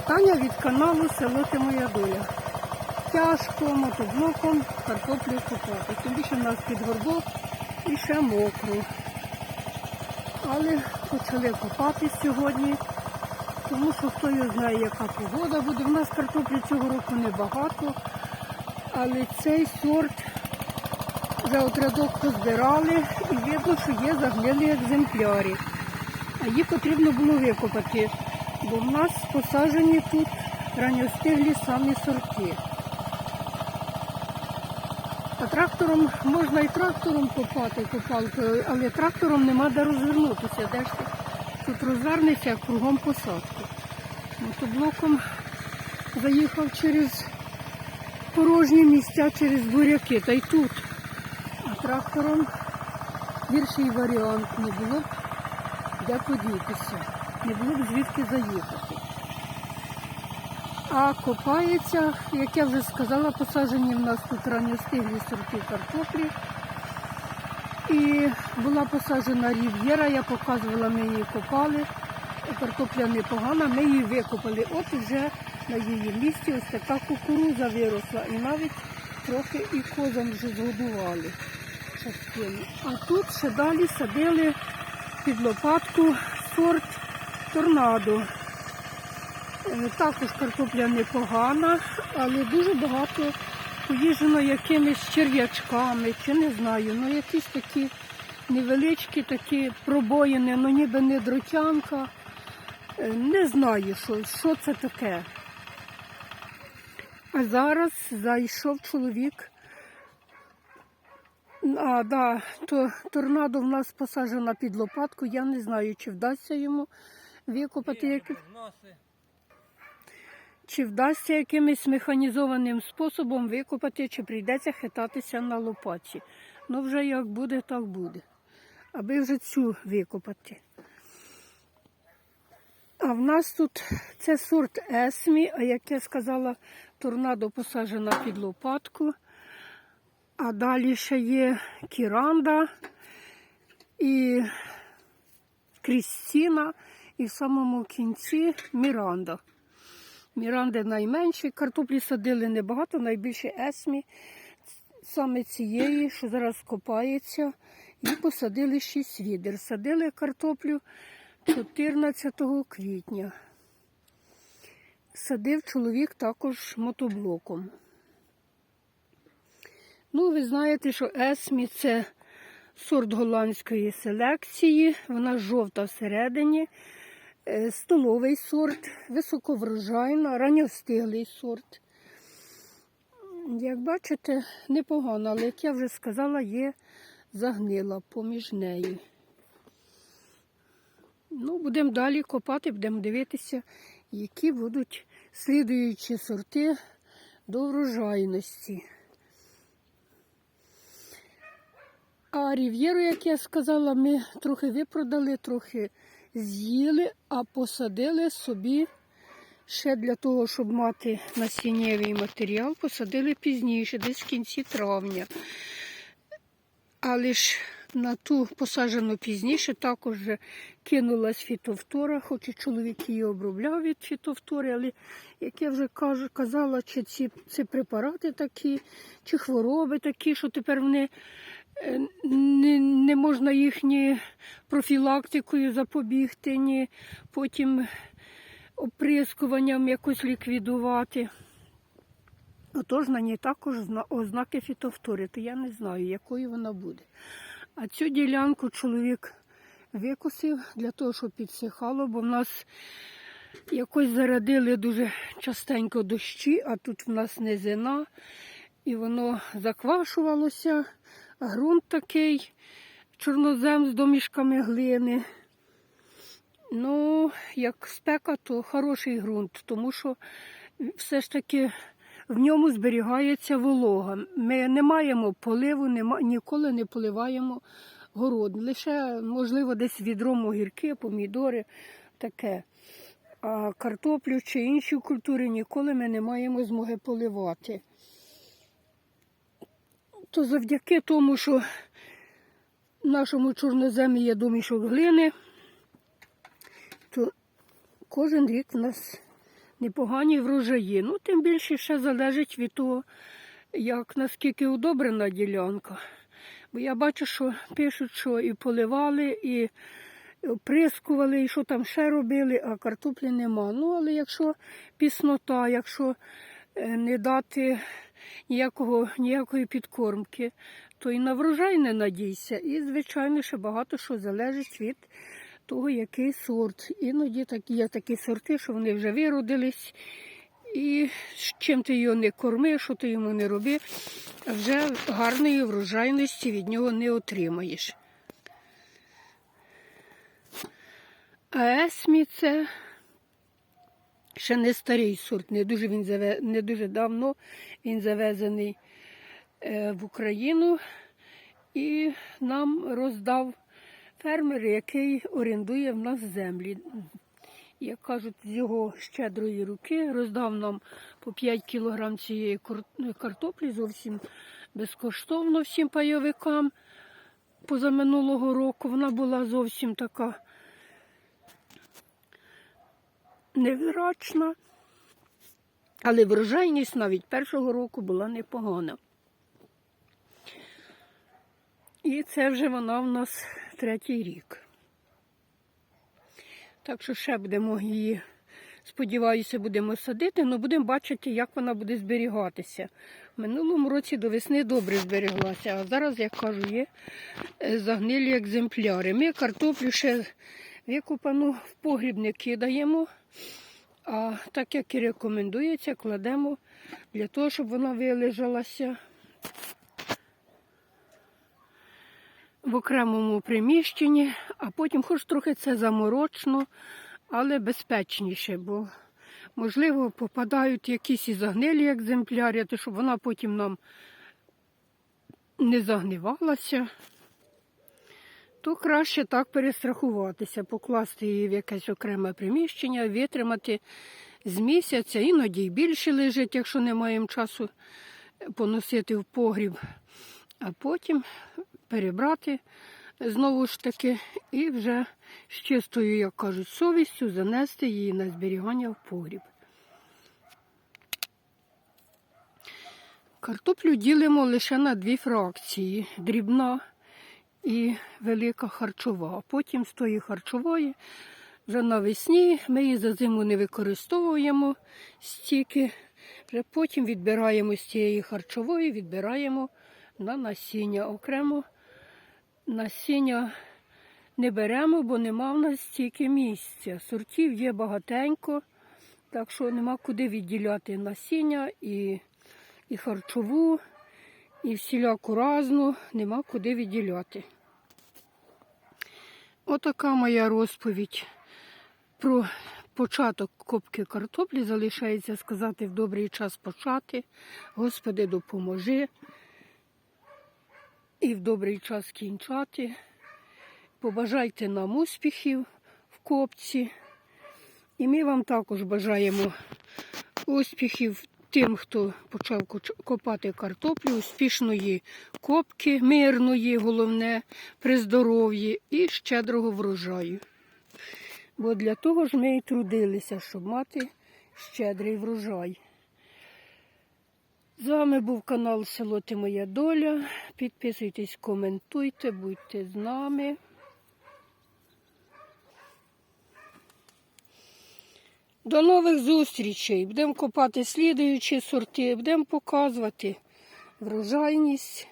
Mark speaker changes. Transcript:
Speaker 1: Вітання від каналу Село Ти Моя Доля. Тяжко мотоблоком картоплю купати. Тим більше в нас під горбок і ще мокро. Але почали копати сьогодні, тому що хто його знає, яка погода буде. У нас картоплі цього року небагато, але цей сорт вже от рядок позбирали і видно, що є загнилі екземпляри. А їх потрібно було викопати, бо в нас посаджені тут ранньостиглі самі сорти. А трактором можна і трактором копати копалкою, але трактором нема де розвернутися. Де ж тут розвернеться кругом посадки. Мотоблоком заїхав через порожні місця, через буряки, та й тут. А трактором гірший варіант не було де подітися. Не було б звідки заїхати. А копається, як я вже сказала, посаджені в нас тут ранньостиглі сорти картоплі. І була посаджена рів'єра, я показувала, ми її копали. Картопля непогана, ми її викопали. От вже на її місці ось така кукуруза виросла. І навіть трохи і козам вже згодували частину. А тут ще далі садили під лопатку сорт торнадо. Е, Також картопля непогана, але дуже багато поїжджено якимись черв'ячками, чи не знаю, ну якісь такі невеличкі такі пробоїни, ну ніби не дротянка. Е, Не знаю, що, що це таке. А зараз зайшов чоловік. А, да, то торнадо в нас посаджена під лопатку. Я не знаю, чи вдасться йому викопати, як... чи вдасться якимось механізованим способом викопати, чи прийдеться хитатися на лопаті. Ну, вже як буде, так буде. Аби вже цю викопати. А в нас тут це сорт Есмі, а як я сказала, торнадо посаджена під лопатку. А далі ще є Кіранда і Крістіна, і в самому кінці Міранда. Міранди найменші, картоплі садили небагато, найбільше есмі, саме цієї, що зараз копається, і посадили 6 відер. Садили картоплю 14 квітня. Садив чоловік також мотоблоком. Ну, ви знаєте, що Есмі це сорт голландської селекції, вона жовта всередині, столовий сорт, високоврожайна, ранньостиглий сорт. Як бачите, непогано, але як я вже сказала, є загнила поміж нею. Ну, будемо далі копати, будемо дивитися, які будуть слідуючі сорти до врожайності. А рів'єру, як я сказала, ми трохи випродали, трохи з'їли, а посадили собі ще для того, щоб мати насіннєвий матеріал, посадили пізніше, десь в кінці травня. Але ж на ту посаджену пізніше також кинулась фітовтора, хоч і чоловік її обробляв від фітовтори, але, як я вже кажу, казала, чи ці, ці препарати такі, чи хвороби такі, що тепер вони не, не можна їх ні профілактикою запобігти, ні потім оприскуванням якось ліквідувати. Отож на ній також ознаки фітовтори, то я не знаю, якою вона буде. А цю ділянку чоловік викосив для того, щоб підсихало, бо в нас якось зарядили дуже частенько дощі, а тут в нас низина, і воно заквашувалося. Грунт такий, чорнозем з домішками глини. Ну, як спека, то хороший ґрунт, тому що все ж таки в ньому зберігається волога. Ми не маємо поливу, нема, ніколи не поливаємо город. Лише, можливо, десь відром огірки, помідори, таке. А картоплю чи інші культури ніколи ми не маємо змоги поливати. То завдяки тому, що в нашому чорноземі є домішок глини, то кожен рік в нас непогані врожаї. Ну, тим більше ще залежить від того, як наскільки удобрена ділянка. Бо я бачу, що пишуть, що і поливали, і оприскували, і що там ще робили, а картоплі нема. Ну, але якщо піснота, якщо не дати ніякого, ніякої підкормки, то і на врожай не надійся. І, звичайно, ще багато що залежить від того, який сорт. Іноді такі, є такі сорти, що вони вже виродились. І чим ти його не корми, що ти йому не роби, вже гарної врожайності від нього не отримаєш. А есмі це ще не старий сорт, не дуже, він заве... не дуже давно він завезений е, в Україну і нам роздав фермер, який орендує в нас землі. Як кажуть, з його щедрої руки роздав нам по 5 кілограм цієї картоплі зовсім безкоштовно всім пайовикам. Позаминулого року вона була зовсім така невзрачна, але врожайність навіть першого року була непогана. І це вже вона в нас третій рік. Так що ще будемо її, сподіваюся, будемо садити, але будемо бачити, як вона буде зберігатися. Минулому році до весни добре збереглася, а зараз, як кажу, є е, загнилі екземпляри. Ми картоплю ще викопану в погріб не кидаємо, а так як і рекомендується, кладемо для того, щоб вона вилежалася в окремому приміщенні, а потім, хоч трохи це заморочно, але безпечніше, бо, можливо, попадають якісь і загнилі екземпляри, то щоб вона потім нам не загнивалася, то краще так перестрахуватися, покласти її в якесь окреме приміщення, витримати з місяця, іноді й більше лежить, якщо не маємо часу поносити в погріб, а потім перебрати знову ж таки і вже з чистою, як кажуть, совістю занести її на зберігання в погріб. Картоплю ділимо лише на дві фракції дрібна і велика харчова. Потім з тої харчової вже навесні ми її за зиму не використовуємо стільки. Вже потім відбираємо з цієї харчової, відбираємо на насіння. Окремо насіння не беремо, бо нема в нас стільки місця. Сортів є багатенько, так що нема куди відділяти насіння і, і харчову, і всіляку разну, нема куди відділяти. Отака моя розповідь про початок копки картоплі. Залишається сказати в добрий час почати. Господи, допоможи і в добрий час кінчати. Побажайте нам успіхів в копці. І ми вам також бажаємо успіхів тим, хто почав копати картоплю, успішної копки, мирної, головне, при здоров'ї і щедрого врожаю. Бо для того ж ми і трудилися, щоб мати щедрий врожай. З вами був канал Село Ти Моя Доля. Підписуйтесь, коментуйте, будьте з нами. До нових зустрічей. Будемо копати слідуючі сорти, будемо показувати врожайність